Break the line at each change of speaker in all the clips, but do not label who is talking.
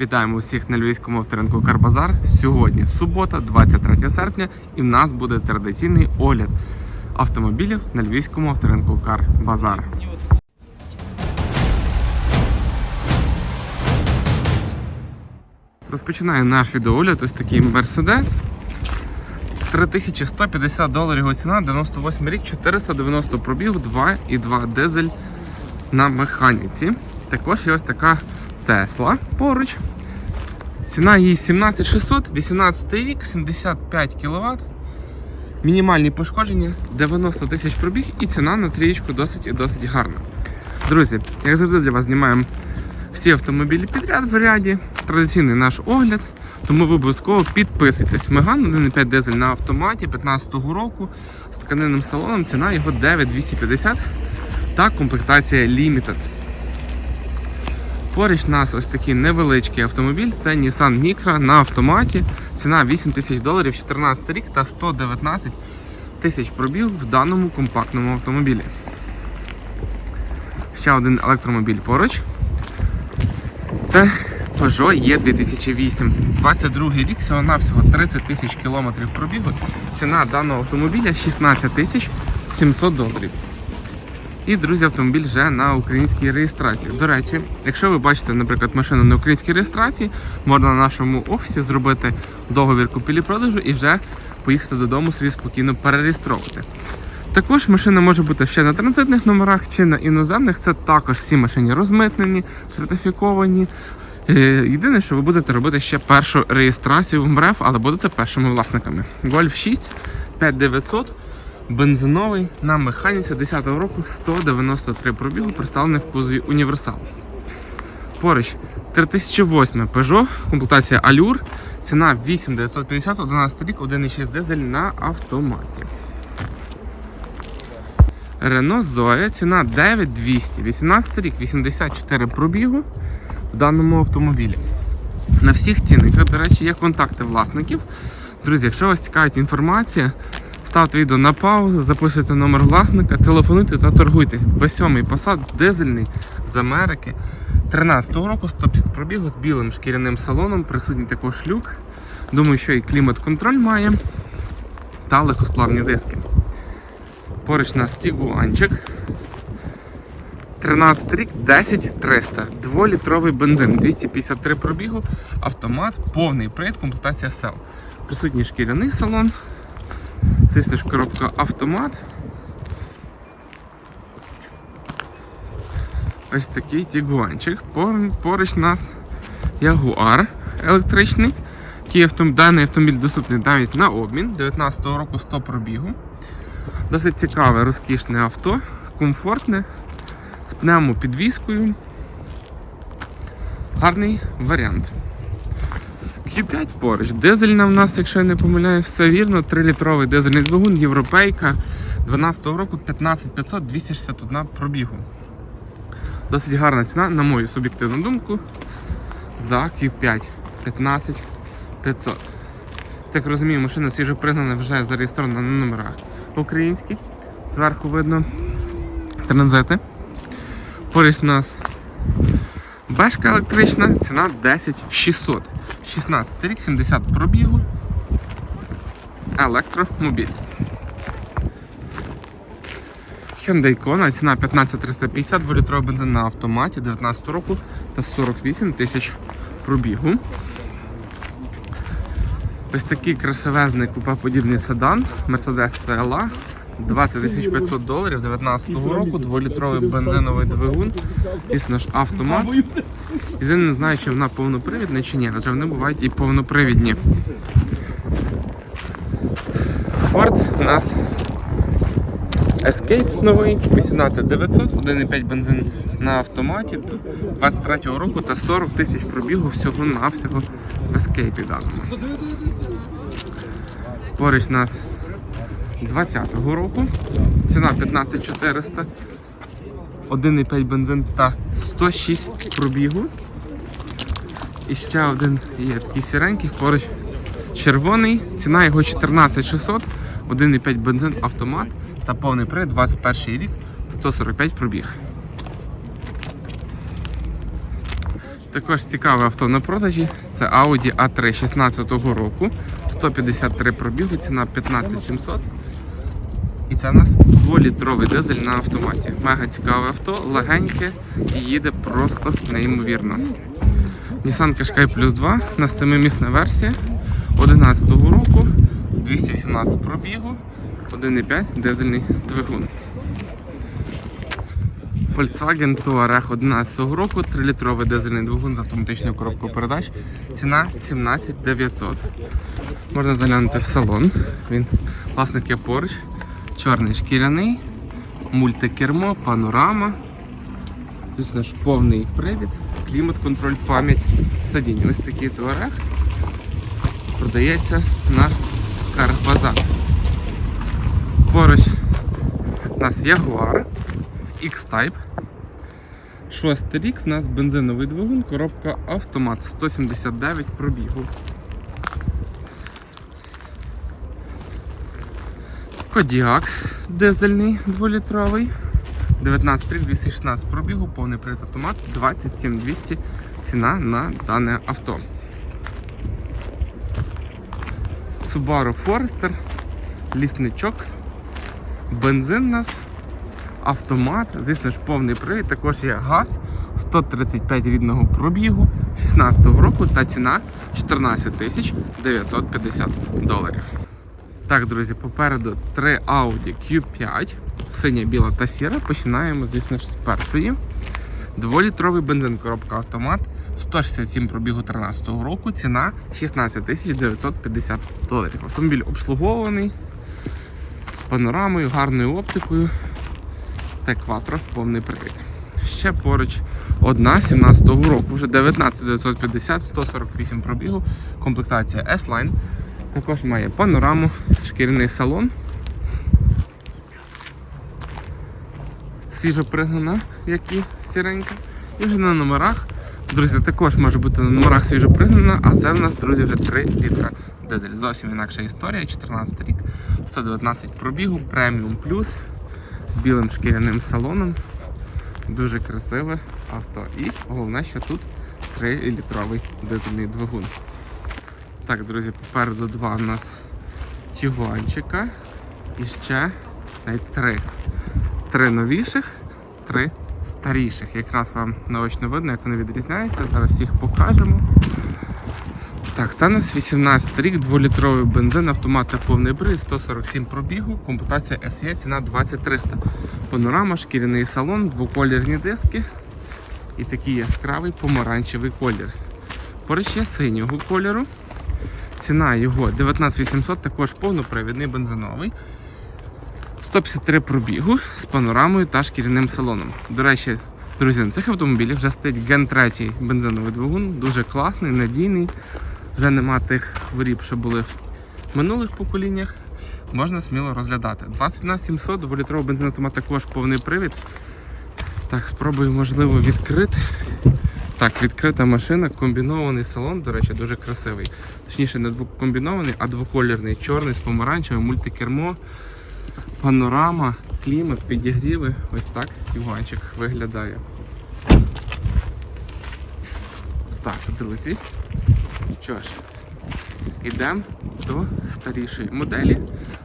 Вітаємо усіх на львівському авторинку Карбазар. Сьогодні субота, 23 серпня, і в нас буде традиційний огляд автомобілів на львівському авторинку Карбазар. Розпочинає наш відеоогляд ось такий Mercedes. 3150 доларів його ціна, 98 рік, 490 пробіг, 2,2 дизель на механіці. Також є ось така Тесла поруч. Ціна її 17600, 18 рік, 75 кВт. Мінімальні пошкодження, 90 тисяч пробіг і ціна на трієчку досить і досить гарна. Друзі, як завжди для вас знімаємо всі автомобілі підряд в ряді. Традиційний наш огляд. Тому ви обов'язково підписуйтесь. Меган 1,5 дизель на автоматі 15-го року з тканинним салоном. Ціна його 9250 та комплектація Limited. Поруч нас ось такий невеличкий автомобіль. Це Nissan Micra на автоматі. Ціна 8 тисяч доларів, 14 рік та 119 тисяч пробіг в даному компактному автомобілі. Ще один електромобіль поруч. Це Peugeot E 2008. 22 рік, всього навсього 30 тисяч кілометрів пробігу. Ціна даного автомобіля 16 тисяч 700 доларів. І, друзі, автомобіль вже на українській реєстрації. До речі, якщо ви бачите, наприклад, машину на українській реєстрації, можна на нашому офісі зробити договір купівлі-продажу і вже поїхати додому собі спокійно перереєстровувати. Також машина може бути ще на транзитних номерах чи на іноземних. Це також всі машини розмитнені, сертифіковані. Е, Єдине, що ви будете робити ще першу реєстрацію в МРЕФ, але будете першими власниками. Golf 6 5900 бензиновий на механіці 10-го року 193 пробігу, представлений в кузові універсал. Поруч 3008 Peugeot, комплектація Allure, ціна 8950, 11 рік, 1,6 дизель на автоматі. Renault Zoe, ціна 9200, 18 рік, 84 пробігу в даному автомобілі. На всіх цінниках, до речі, є контакти власників. Друзі, якщо вас цікавить інформація, ставте відео на паузу, записуйте номер власника, телефонуйте та торгуйтесь. Б7 посад дизельний з Америки. 13-го року 150 пробігу з білим шкіряним салоном, присутній також люк. Думаю, що і клімат-контроль має та легкосплавні диски. Поруч нас Тігуанчик. 13 рік, 10300. Дволітровий бензин, 253 пробігу, автомат, повний привід, комплектація сел. Присутній шкіряний салон. Ж, коробка автомат. Ось такий тігуанчик. Поруч нас Ягуар електричний. Який. Даний автомобіль доступний навіть на обмін. 19-го року 100 пробігу. Досить цікаве, розкішне авто, комфортне, з пневмопідвіскою. Гарний варіант. Q5 поруч. Дизельна в нас, якщо я не помиляюсь, все вірно. 3-літровий дизельний двигун, європейка 12-го року 15500 261 пробігу. Досить гарна ціна, на мою суб'єктивну думку, за Q5 15500. Так розумію, машина свіжо пригнана вже зареєстрована на номерах українські. Зверху видно транзити. Поруч у нас бешка електрична, ціна 10600. 16 рік, 70 пробігу. Електромобіль. Hyundai Kona, ціна 15350, 2-літровий бензин на автоматі 19 року та 48 тисяч пробігу. Ось такий красивезний купеподібний седан Mercedes CLA 20 500 доларів 19 року, 2-літровий бензиновий двигун, звісно ж автомат. Єдине не знаю, чи вона повнопривідна чи ні, адже вони бувають і повнопривідні. Ford у нас Escape новий, 18900, 1,5 бензин на автоматі 23-го року та 40 тисяч пробігу всього навсього в Escape даному. Поруч нас 20-го року. Ціна 15400, 1,5 бензин та 106 пробігу. І ще один є такий сіренький, поруч червоний. Ціна його 14600, 1,5 бензин автомат та повний привід 21 рік, 145 пробіг. Також цікаве авто на продажі. Це Audi A3 16 року. 153 пробігу, ціна 15700. І це у нас 2-літровий дизель на автоматі. Мега цікаве авто, легеньке і їде просто неймовірно. Nissan Qashqai Plus 2 на 7-місна версія 11 року, 218 пробігу, 1,5 дизельний двигун. Volkswagen Touareg 11 року, 3-літровий дизельний двигун з автоматичною коробкою передач. Ціна 17 900. Можна заглянути в салон. Він власник є поруч. Чорний шкіряний, мультикермо, панорама. Звісно ж, повний привід, клімат-контроль, пам'ять сидінь. Ось такий Touareg продається на Карбазар. Поруч у нас Jaguar X-Type. Шостий рік в нас бензиновий двигун, коробка автомат 179 пробігу. Кодіак дизельний 2-літровий. 19 рік, 216 пробігу, повний привід автомат, 27 200 ціна на дане авто. Subaru Forester, лісничок, бензин у нас, автомат, звісно ж, повний привід, також є газ, 135 рідного пробігу, 16 року та ціна 14 950 доларів. Так, друзі, попереду три Audi Q5, синя, біла та сіра. Починаємо, звісно ж, з першої. Дволітровий бензин, коробка автомат, 167 пробігу 13 року, ціна 16 950 доларів. Автомобіль обслугований з панорамою, гарною оптикою та кватро повний привід. Ще поруч одна 17-го року, вже 19 950, 148 пробігу, комплектація S-Line. Також має панораму, шкіряний салон. Свіжо пригнана, як і сіренька. І вже на номерах. Друзі, також може бути на номерах свіжо пригнана, а це в нас, друзі, вже 3 літра дизель. Зовсім інакша історія. 14 рік, 119 пробігу, преміум плюс з білим шкіряним салоном. Дуже красиве авто. І головне, що тут 3-літровий дизельний двигун. Так, друзі, попереду два у нас тігуанчика. І ще навіть три. Три новіших, три старіших. Якраз вам наочно видно, як вони відрізняються. Зараз їх покажемо. Так, це у нас 18 рік, 2-літровий бензин, автомат та повний бриз, 147 пробігу, комплектація SE, ціна 2300. Панорама, шкіряний салон, двоколірні диски і такий яскравий помаранчевий колір. Поруч є синього кольору. Ціна його 19800, також повнопривідний бензиновий. 153 пробігу з панорамою та шкіряним салоном. До речі, друзі, на цих автомобілях вже стоїть Gen 3 бензиновий двигун, дуже класний, надійний. Вже нема тих хворіб, що були в минулих поколіннях. Можна сміло розглядати. 21700, 2-літровий бензин автомат також повний привід. Так, спробую, можливо, відкрити. Так, відкрита машина, комбінований салон, до речі, дуже красивий. Точніше, не двокомбінований, а двоколірний, чорний з помаранчевим, мультикермо, панорама, клімат, підігріви. Ось так Іванчик виглядає. Так, друзі. Що ж, йдемо до старішої моделі,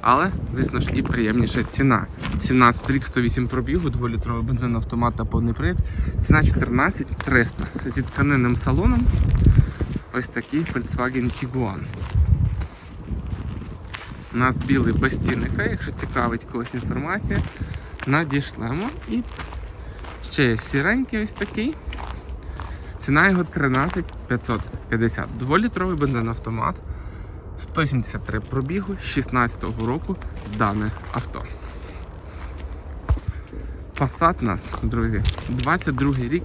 але, звісно ж, і приємніша ціна. 17 рік 108 пробігу, 2-літровий бензин автомат та повний привід. Ціна 14 300 зі тканинним салоном. Ось такий Volkswagen Tiguan. У нас білий безцінника, якщо цікавить когось інформація, надішлемо. І ще є сіренький ось такий. Ціна його 13 550. Дволітровий бензин автомат. 173 пробігу 16-го року дане авто. Passat нас, друзі, 22 рік,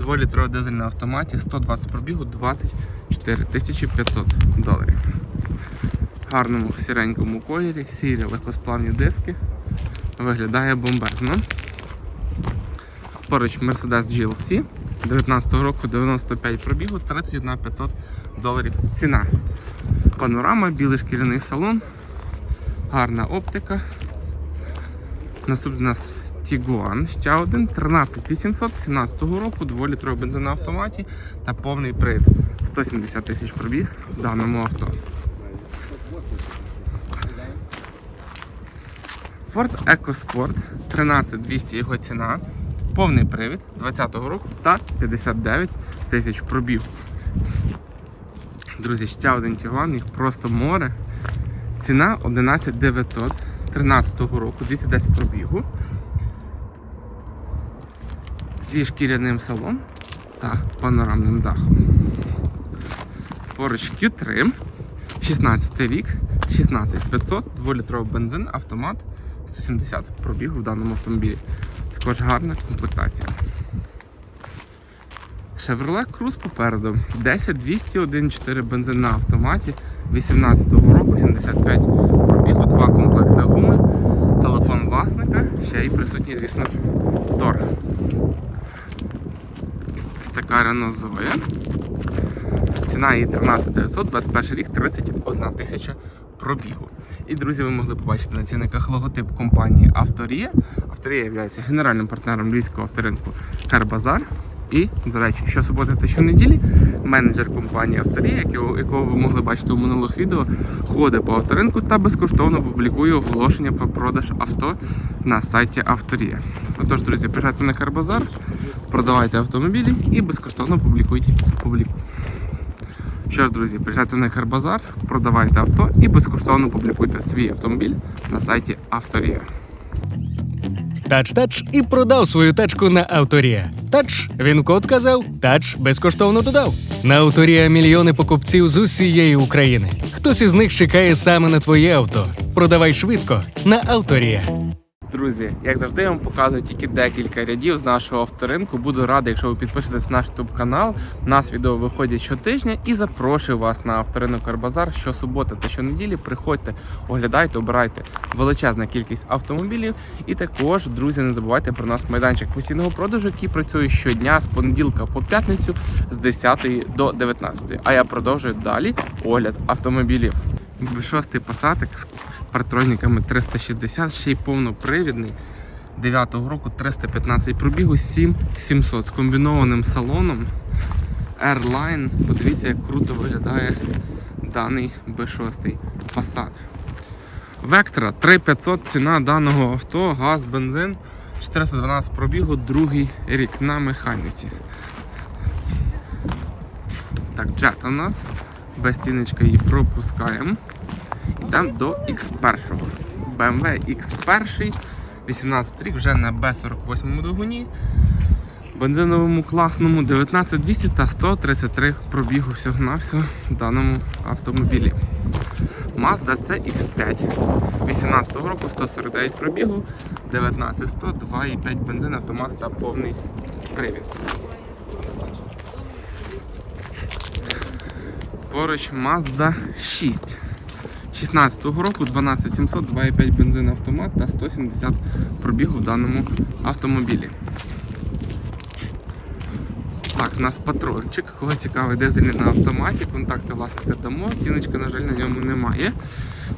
2-літровий дизель на автоматі, 120 пробігу, 24 500 доларів. Гарному сіренькому кольорі, сірі легкосплавні диски. Виглядає бомбезно. Поруч Mercedes GLC 19 року 95 пробігу, 31 500 доларів ціна. Панорама, білий шкіряний салон, гарна оптика. Наступний у нас Тігуан, ще один 13800 17 року, 2-літровий бензин на автоматі та повний привід. 170 тисяч пробіг в даному авто. Ford EcoSport 13200 його ціна, повний привід 20-го року та 59 тисяч пробіг. Друзі, ще один Тігуан, їх просто море. Ціна 11900 13-го року, 210 пробігу. Зі шкіряним салоном та панорамним дахом. Поруч Q3, 16 рік, 16500, 2-літровий бензин, автомат, 170 пробігу в даному автомобілі. Також гарна комплектація. Chevrolet Cruze попереду. 10 200 1.4 бензин на автоматі 18-го року 75 пробігу, два комплекти гуми, телефон власника, ще й присутній, звісно ж, торг. Ось така Renault Zoe. Ціна її 13 900, 21 рік, 31 тисяча пробігу. І, друзі, ви могли побачити на цінниках логотип компанії Авторія. Авторія є генеральним партнером львівського авторинку Карбазар. І, до речі, щосуботи та щонеділі менеджер компанії Авторія, якого, якого ви могли бачити у минулих відео, ходить по авторинку та безкоштовно публікує оголошення про продаж авто на сайті Авторія. Отож, друзі, приїжджайте на Карбазар, продавайте автомобілі і безкоштовно публікуйте публіку. Що ж, друзі, приїжджайте на Карбазар, продавайте авто і безкоштовно публікуйте свій автомобіль на сайті Авторія.
Тач-тач і продав свою тачку на Авторія. Тач, він код казав, тач безкоштовно додав. На Авторія мільйони покупців з усієї України. Хтось із них чекає саме на твоє авто. Продавай швидко на Авторія.
Друзі, як завжди, я вам показую тільки декілька рядів з нашого авторинку. Буду радий, якщо ви підпишетесь на наш YouTube канал. У нас відео виходять щотижня і запрошую вас на авторинок Карбазар щосуботи та щонеділі. Приходьте, оглядайте, обирайте величезна кількість автомобілів. І також, друзі, не забувайте про нас майданчик постійного продажу, який працює щодня з понеділка по п'ятницю з 10 до 19. А я продовжую далі огляд автомобілів. Шостий посадок з партроніками 360, ще й повнопривідний. 9-го року 315 пробігу, 7700 з комбінованим салоном. Airline. Подивіться, як круто виглядає даний B6 Passat. Vectra 3500 ціна даного авто, газ, бензин, 412 пробігу, другий рік на механіці. Так, джет у нас. Без стіночка її пропускаємо. Йдемо до X1. BMW X1, 18 рік, вже на B48 двигуні. Бензиновому класному 19200 та 133 пробігу всього-навсього в даному автомобілі. Mazda CX5 18 року 149 пробігу, 19100, 2,5 бензин, автомат та повний привід. Поруч Mazda 6. 16-го року 12700, 2,5 бензин автомат та 170 пробігу в даному автомобілі. Так, у нас патрульчик. Кого цікавий дизельний на автоматі, контакти власника дамо, ціночка, на жаль, на ньому немає.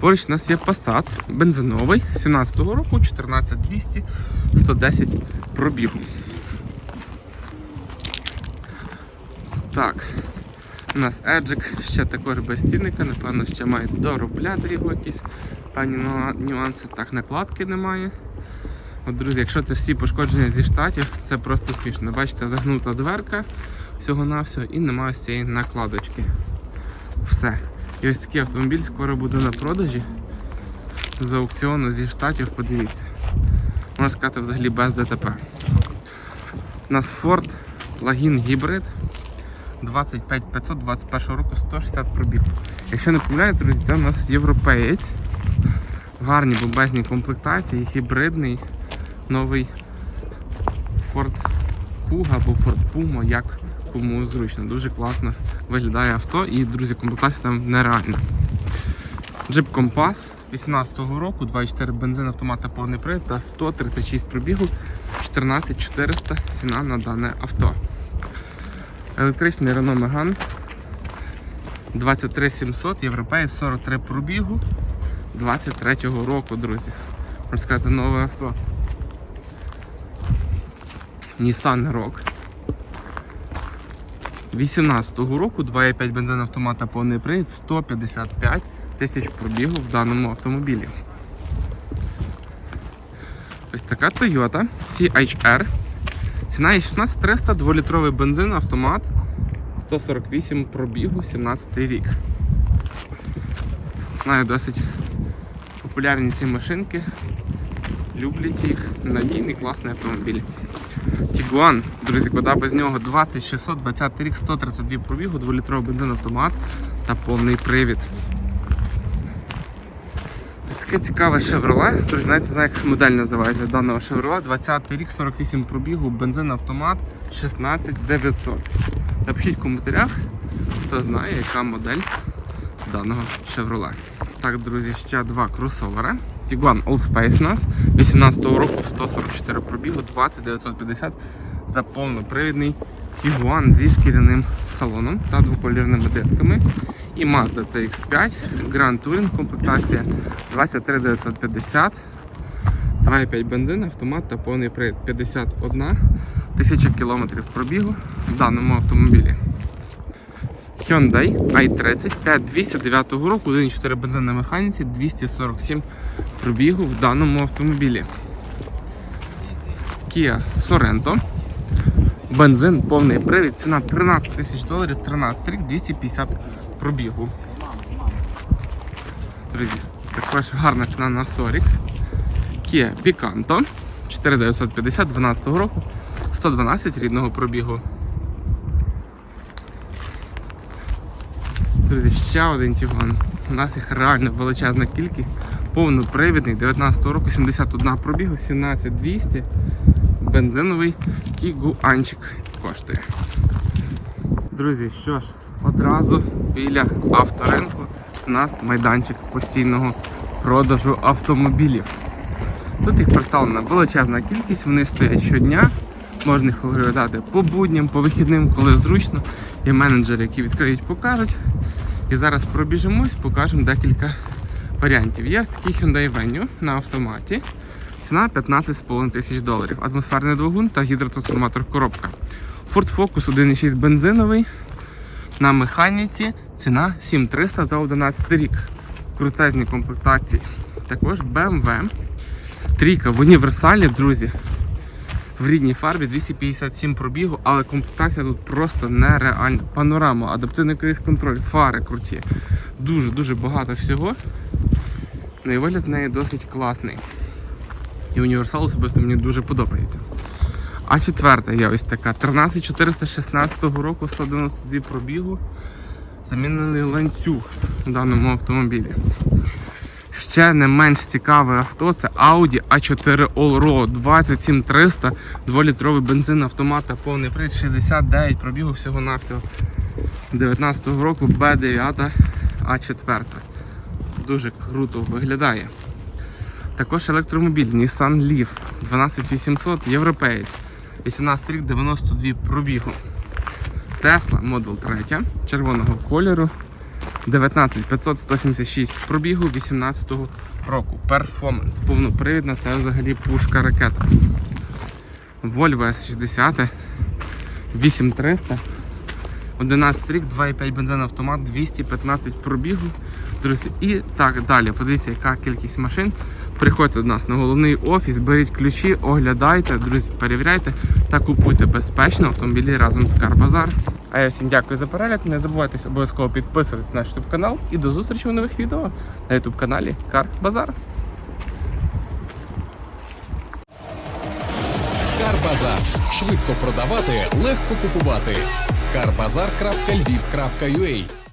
Поруч у нас є Passat бензиновий 17-го року, 14200, 110 пробігу. Так, у нас еджик ще також без цінника, напевно, ще має доробляти його якісь певні нюанси, так накладки немає. От, Друзі, якщо це всі пошкодження зі штатів, це просто смішно. Бачите, загнута дверка всього-навсього і немає ось цієї накладочки. Все. І ось такий автомобіль скоро буде на продажі з аукціону зі штатів, подивіться. Можна сказати, взагалі без ДТП. У нас Ford Лагін гібрид. 25 500 року 160 пробіг. Якщо не помиляюсь, друзі, це у нас європеєць. Гарні бомбезні комплектації, гібридний новий Ford Kuga або Ford Puma, як кому зручно. Дуже класно виглядає авто і, друзі, комплектація там нереальна. Джип Compass 18-го року, 2,4 бензин автомата повний привід та 136 пробігу, 14400 ціна на дане авто. Електричний Renault Megane 23700, європейський 43 пробігу 23-го року, друзі. Можна сказати, нове авто. Nissan Rogue. 18-го року 2,5 бензин автомата повний привід 155 тисяч пробігу в даному автомобілі. Ось така Toyota CHR. Ціна є 16300, 2-літровий бензин, автомат, 148 пробігу, 17 рік. Знаю, досить популярні ці машинки. Люблять їх. Надійний, класний автомобіль. Тігуан, друзі, куди без нього 2600, 20 рік, 132 пробігу, 2-літровий бензин автомат та повний привід. Таке цікаве Chevrolet. Друзі, знаєте, знаю, як модель називається даного Chevrolet. 20 рік, 48 пробігу, бензин автомат 16900. Напишіть в коментарях, хто знає, яка модель даного Chevrolet. Так, друзі, ще два кросовери. Tiguan Allspace у нас 18-го року 144 пробігу, 20950 за повнопривідний Tiguan зі шкіряним салоном та двоколірними дисками. І Mazda CX5 Grand Touring комплектація 23950 2,5 бензин, автомат та повний привід 51 тисяча кілометрів пробігу в даному автомобілі. Hyundai i30 5209 року, 1,4 бензин на механіці, 247 пробігу в даному автомобілі. Kia Sorento. Бензин, повний привід, ціна 13 тисяч доларів, 13 рік, 250 пробігу. Друзі, також гарна ціна на Сорік. Kia Picanto 4950 12 року, 112 рідного пробігу. Друзі, ще один Тігуан. У нас їх реально величезна кількість. Повнопривідний 19 року, 71 пробігу, 17200. Бензиновий Тігуанчик коштує. Друзі, що ж, одразу біля авторинку у нас майданчик постійного продажу автомобілів. Тут їх представлена величезна кількість, вони стоять щодня. Можна їх оглядати по будням, по вихідним, коли зручно. Є менеджери, які відкриють, покажуть. І зараз пробіжимось, покажемо декілька варіантів. Є такий Hyundai Venue на автоматі. Ціна 15,5 тисяч доларів. Атмосферний двигун та гідротрансформатор коробка. Ford Focus 1.6 бензиновий. На механіці ціна 7300 за 11 рік. Крутезні комплектації. Також BMW. Трійка в універсалі, друзі. В рідній фарбі 257 пробігу, але комплектація тут просто нереальна. Панорама, адаптивний круїз контроль, фари круті. Дуже-дуже багато всього. Ну і вигляд в неї досить класний. І універсал особисто мені дуже подобається. А четверта є ось така 13416 року, 192 пробігу. Замінений ланцюг в даному автомобілі. Ще не менш цікаве авто це Audi A4 Allroad 27300, 2-літровий бензин автомат повний привід, 69 пробігу всього-навсього 19-го року B9 A4. Дуже круто виглядає. Також електромобіль Nissan Leaf 12800 європеєць. 18 рік 92 пробігу. Tesla Model 3 червоного кольору. 19500 176 пробігу 18-го року. Перформанс. Повнопривідна, це взагалі пушка ракета. Volvo S60 8300. 11 рік, 2,5 бензин автомат, 215 пробігу. Друзі, і так далі. Подивіться, яка кількість машин. Приходьте до нас на головний офіс, беріть ключі, оглядайте, друзі, перевіряйте та купуйте безпечно автомобілі разом з Карбазар. А я всім дякую за перегляд. Не забувайте обов'язково підписуватись на наш YouTube канал і до зустрічі у нових відео на YouTube каналі Кар Базар.
Карбазар. Швидко продавати, легко купувати. Карбазар.львів.ua